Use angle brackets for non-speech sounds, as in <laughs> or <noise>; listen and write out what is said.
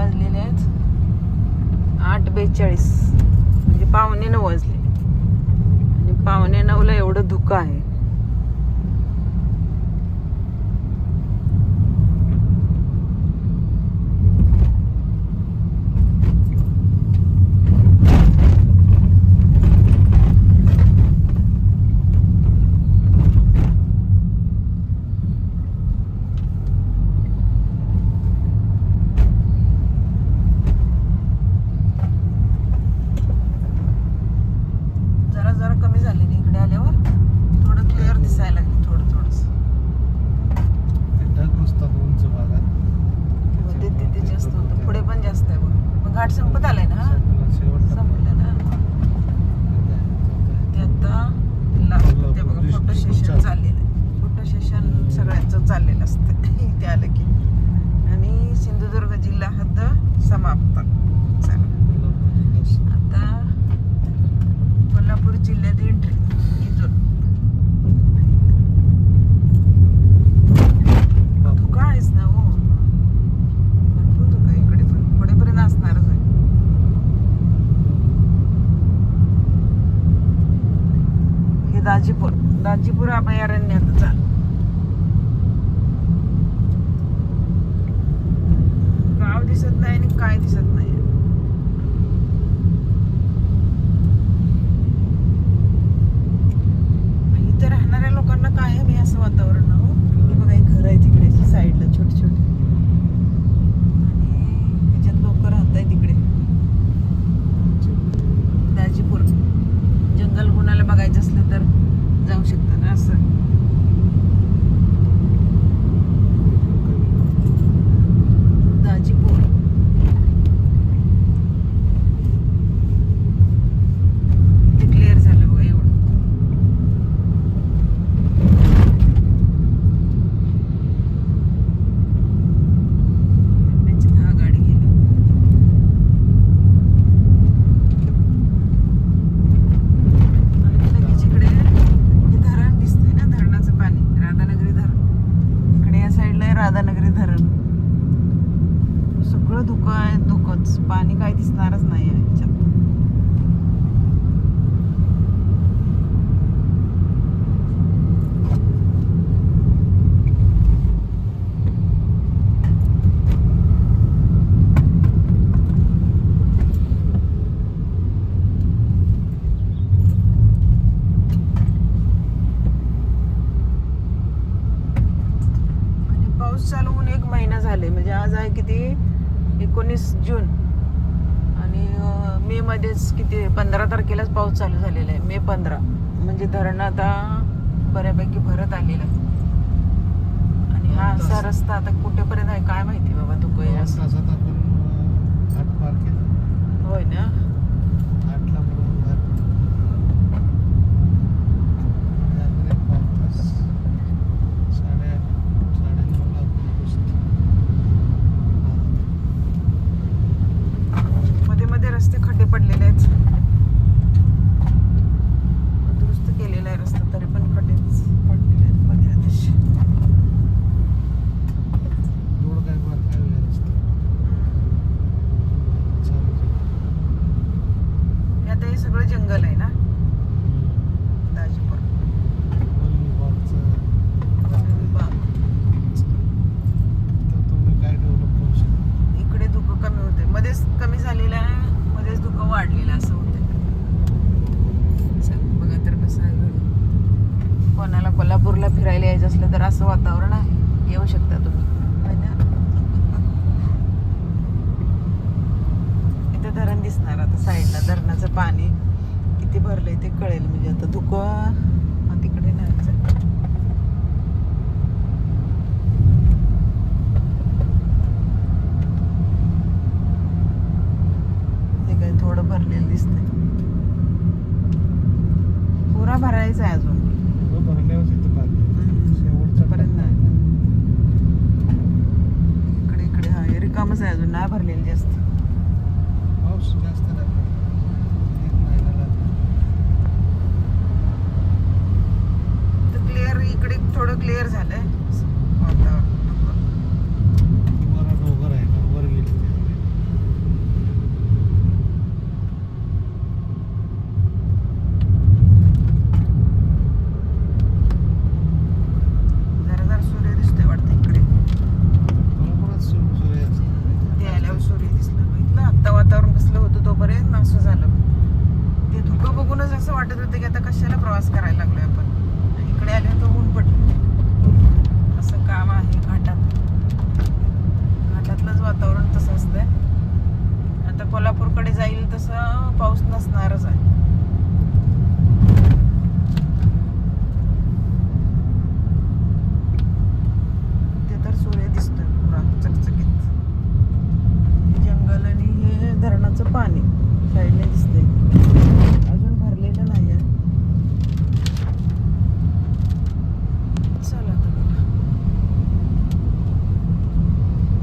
वाजलेले आहेत. आठ बेचाळीस. म्हणजे पावणे नऊ वाजले. आणि पावणे नऊला एवढं धुकं आहे. घाट संपत आलाय ना? संपला, ना? ते आता ते बघा फोटो सेशन चाललेलं. फोटो सेशन सगळ्यांचं चाललेलं असतं. <laughs> इथे आलं की. आणि सिंधुदुर्ग जिल्हा आता समाप्त चला आता कोल्हापूर जिल्ह्यात एंट्री इथून धुका आहेच ना हो भरपूर धुका आहे इकडे पण पुढेपर्यंत असणारच आहे हे दाजीपूर दाजीपूर अभयारण्याचा गाव दिसत नाही आणि काय दिसत नाही इथे राहणाऱ्या लोकांना कायम हे असं वातावरण ना हो हे बघा एक घर आहे तिकडे साईडला छोटे छोटे आणि त्याच्यात लोक राहत आहे तिकडे दाजीपूर जंगल कुणाला बघायचं असलं तर जाऊ शकता ना असं दाजीपूर ते क्लिअर झालं बघा एवढं त्याच्यात हा गाडी गेली आणि लगेच इकडे हे धरण दिसतंय ना धरणाचं पाणी राधानगरी धरण इकडे या साईडला आहे राधानगरी धरण सगळं धुकं आहे पाणी काही दिसणारच नाही आहे ह्याच्यात पाऊस चालवून एक महिना झाले. म्हणजे आज आहे किती? एकोणीस जून. आणि अं, मे मध्येच किती पंधरा तारखेलाच पाऊस चालू झालेला आहे. मे पंधरा. म्हणजे धरण आता बऱ्यापैकी भरत आलेलं आहे. आणि हा असा रस्ता आता कुठेपर्यंत आहे? काय माहिती बाबा तू असं. धरणाचं पाणी किती भरलंय ते कळेल. म्हणजे आता धुकं तिकडे जायचं. ते काय थोडं भरलेलं दिसतंय. पुरा भरायचा आहे अजून. इकडे इकडे हा हे रिकामच आहे अजून. नाही भरलेलं जास्त. पाऊस जास्त नाही पडत. एक महिन्याला तर क्लिअर इकडे थोडं क्लिअर झालंय वातावरण वर डोंगर आहे ना वर गेली ते. बसलो होतो तोपर्यंत असं झालं ते धुकं बघूनच असं वाटत होतं की आता